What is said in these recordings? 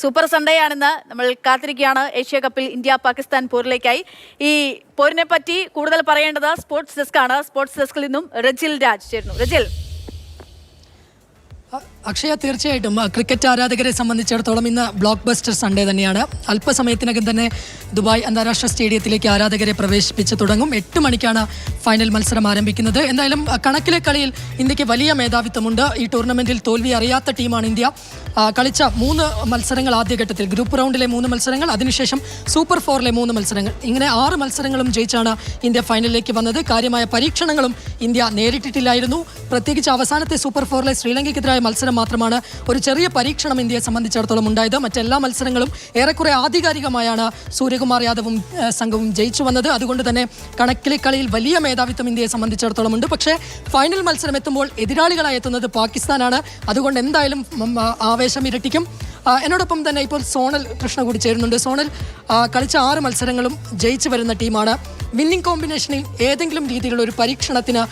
Super Sunday ആണെന്ന് നമ്മൾ കാത്തിരിക്കുകയാണ്. ഏഷ്യ കപ്പിൽ ഇന്ത്യ പാകിസ്ഥാൻ പോരിലേക്കായി. ഈ പോരിനെ പറ്റി കൂടുതൽ പറയേണ്ടത് സ്പോർട്സ് ഡെസ്ക് ആണ്. സ്പോർട്സ് ഡെസ്കിൽ നിന്നും റജിൽ രാജ് ചേരുന്നു. റജിൽ അക്ഷയ തീർച്ചയായിട്ടും. ക്രിക്കറ്റ് ആരാധകരെ സംബന്ധിച്ചിടത്തോളം ഇന്ന് ബ്ലോക്ക് ബസ്റ്റർ സൺഡേ തന്നെയാണ്. അല്പസമയത്തിനകം തന്നെ ദുബായ് അന്താരാഷ്ട്ര സ്റ്റേഡിയത്തിലേക്ക് ആരാധകരെ പ്രവേശിപ്പിച്ച് തുടങ്ങും. എട്ട് മണിക്കാണ് ഫൈനൽ മത്സരം ആരംഭിക്കുന്നത്. എന്തായാലും കണക്കിലെ കളിയിൽ ഇന്ത്യയ്ക്ക് വലിയ മേധാവിത്വമുണ്ട്. ഈ ടൂർണമെന്റിൽ തോൽവി അറിയാത്ത ടീമാണ് ഇന്ത്യ. കളിച്ച മൂന്ന് മത്സരങ്ങൾ ആദ്യഘട്ടത്തിൽ. ഗ്രൂപ്പ് റൗണ്ടിലെ മൂന്ന് മത്സരങ്ങൾ അതിനുശേഷം സൂപ്പർ ഫോറിലെ മൂന്ന് മത്സരങ്ങൾ. ഇങ്ങനെ ആറ് മത്സരങ്ങളും ജയിച്ചാണ് ഇന്ത്യ ഫൈനലിലേക്ക് വന്നത്. കാര്യമായ പരീക്ഷണങ്ങളും ഇന്ത്യ നേരിട്ടിട്ടില്ലായിരുന്നു. പ്രത്യേകിച്ച് അവസാനത്തെ സൂപ്പർ ഫോറിലെ ശ്രീലങ്കയ്ക്കെതിരായ മത്സരം മാത്രമാണ് ഒരു ചെറിയ പരീക്ഷണം ഇന്ത്യയെ സംബന്ധിച്ചിടത്തോളം ഉണ്ടായത്. മറ്റെല്ലാ മത്സരങ്ങളും ഏറെക്കുറെ ആധികാരികമായാണ് സൂര്യകുമാർ യാദവും സംഘവും ജയിച്ചു വന്നത്. അതുകൊണ്ട് തന്നെ കണക്കിലെ കളിയിൽ വലിയ മേധാവിത്വം ഇന്ത്യയെ സംബന്ധിച്ചിടത്തോളം ഉണ്ട്. പക്ഷേ ഫൈനൽ മത്സരം എത്തുമ്പോൾ എതിരാളികളായി എത്തുന്നത് പാകിസ്ഥാനാണ്. അതുകൊണ്ട് എന്തായാലും ആവേശം ഇരട്ടിക്കും. എന്നോടൊപ്പം തന്നെ ഇപ്പോൾ സോണൽ കൃഷ്ണ കൂടി ചേരുന്നുണ്ട്. സോണൽ കളിച്ച ആറ് മത്സരങ്ങളും ജയിച്ചു വരുന്ന ടീമാണ്. വിന്നിംഗ് കോമ്പിനേഷനിൽ ഏതെങ്കിലും രീതിയിലുള്ള ഒരു പരീക്ഷണത്തിന്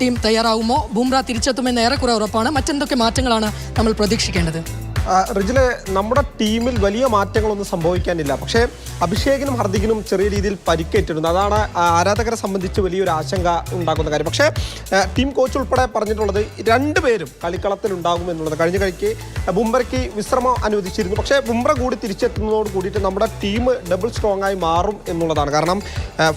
ടീം തയ്യാറാവുമോ? ബുംറ തിരിച്ചെത്തുമെന്ന് ഏറെക്കുറെ ഉറപ്പാണ്. മറ്റെന്തൊക്കെ മാറ്റങ്ങളാണ് നമ്മൾ പ്രതീക്ഷിക്കേണ്ടത്? റിജിലെ നമ്മുടെ ടീമിൽ വലിയ മാറ്റങ്ങളൊന്നും സംഭവിക്കാനില്ല. പക്ഷേ അഭിഷേകിനും ഹർദിക്കിനും ചെറിയ രീതിയിൽ പരിക്കേറ്റിരുന്നു. അതാണ് ആരാധകരെ സംബന്ധിച്ച് വലിയൊരു ആശങ്ക ഉണ്ടാക്കുന്ന കാര്യം. പക്ഷേ ടീം കോച്ച് ഉൾപ്പെടെ പറഞ്ഞിട്ടുള്ളത് രണ്ടുപേരും കളിക്കളത്തിൽ ഉണ്ടാകും എന്നുള്ളത്. കഴിഞ്ഞ കഴിക്ക് ബുംറയ്ക്ക് വിശ്രമം അനുവദിച്ചിരുന്നു. പക്ഷേ ബുംറ കൂടി തിരിച്ചെത്തുന്നതോട് കൂടിയിട്ട് നമ്മുടെ ടീം ഡബിൾ സ്ട്രോങ് ആയി മാറും എന്നുള്ളതാണ്. കാരണം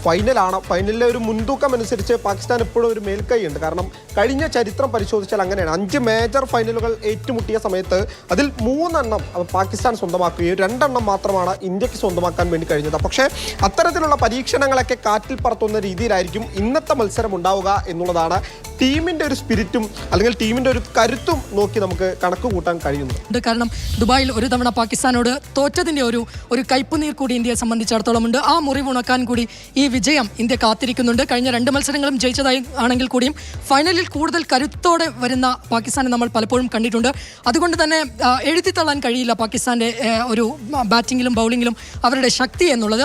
ഫൈനലാണ് ഫൈനലിലെ ഒരു മുൻതൂക്കം അനുസരിച്ച് പാകിസ്ഥാൻ എപ്പോഴും ഒരു മേൽക്കൈ ഉണ്ട് കാരണം കഴിഞ്ഞ ചരിത്രം പരിശോധിച്ചാൽ അങ്ങനെയാണ്. അഞ്ച് മേജർ ഫൈനലുകൾ ഏറ്റുമുട്ടിയ സമയത്ത് അതിൽ മൂന്നെണ്ണം പാകിസ്ഥാൻ സ്വന്തമാക്കുകയും രണ്ടെണ്ണം മാത്രമാണ് ഇന്ത്യയ്ക്ക് സ്വന്തമാക്കാൻ വേണ്ടി കഴിഞ്ഞത്. പക്ഷേ അത്തരത്തിലുള്ള പരീക്ഷണങ്ങളൊക്കെ കാറ്റിൽ പറത്തുന്ന രീതിയിലായിരിക്കും ഇന്നത്തെ മത്സരം ഉണ്ടാവുക എന്നുള്ളതാണ് ടീമിന്റെ ഒരു സ്പിരിറ്റും അല്ലെങ്കിൽ ടീമിന്റെ ഒരു കരുത്തും നോക്കി നമുക്ക് കണക്ക് കൂട്ടാൻ കഴിയുന്നുണ്ട് കാരണം ദുബായിൽ ഒരു തവണ പാകിസ്ഥാനോട് തോറ്റതിന്റെ ഒരു ഒരു കയ്പുനീർ കൂടി ഇന്ത്യയെ സംബന്ധിച്ചിടത്തോളം ഉണ്ട് ആ മുറിവ് ഉണക്കാൻ കൂടി ഈ വിജയം ഇന്ത്യ കാത്തിരിക്കുന്നുണ്ട്. കഴിഞ്ഞ രണ്ട് മത്സരങ്ങളും ജയിച്ചതായി ആണെങ്കിൽ കൂടിയും ഫൈനലിൽ കൂടുതൽ കരുത്തോടെ വരുന്ന പാകിസ്ഥാനെ നമ്മൾ പലപ്പോഴും കണ്ടിട്ടുണ്ട്. അതുകൊണ്ട് തന്നെ എഴുതിത്തള്ളാൻ കഴിയില്ല പാകിസ്ഥാന്റെ ഒരു ബാറ്റിങ്ങിലും ബൗളിങ്ങിലും അവരുടെ ശക്തി എന്നുള്ളത്.